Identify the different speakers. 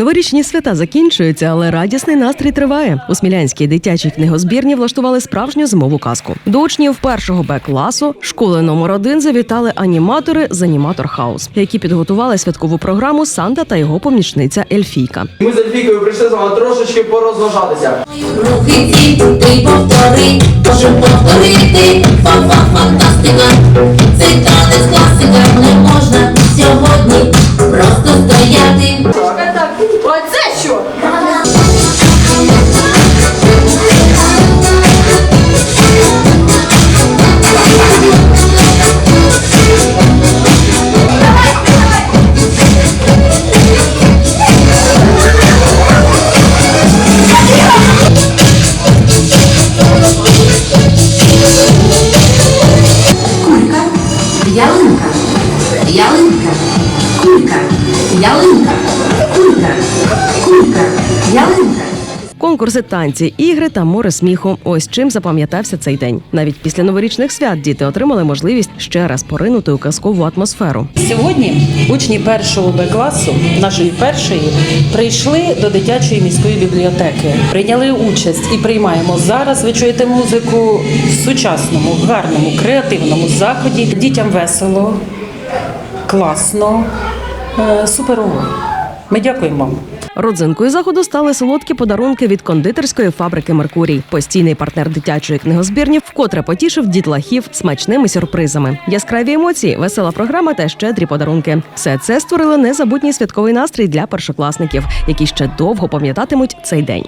Speaker 1: Новорічні свята закінчуються, але радісний настрій триває. У Смілянській дитячій книгозбірні влаштували справжню зимову казку. До учнів першого Б класу школи номер один завітали аніматори з Аніматор Хаус, які підготували святкову програму Санта та його помічниця Ельфійка.
Speaker 2: Ми з Ельфійкою прийшли з вами трошечки порозважатися.
Speaker 3: Рухи ці ти повтори, можем повторити фантастика, цей танець класика Не можна сьогодні просто стояти ялинка, ялинка,
Speaker 1: Конкурси, танці, ігри та море сміху. Ось чим запам'ятався цей день. Навіть після новорічних свят діти отримали можливість ще раз поринути у казкову атмосферу.
Speaker 4: Сьогодні учні першого Б класу нашої першої прийшли до дитячої міської бібліотеки, прийняли участь і приймаємо зараз. Ви чуєте музику в сучасному, гарному, креативному заході. Дітям весело, класно, е, суперово. Ми дякуємо вам.
Speaker 1: Родзинкою заходу стали солодкі подарунки від кондитерської фабрики Меркурій. Постійний партнер дитячої книгозбірні вкотре потішив дітлахів смачними сюрпризами. Яскраві емоції, весела програма та щедрі подарунки. Все це створило незабутній святковий настрій для першокласників, які ще довго пам'ятатимуть цей день.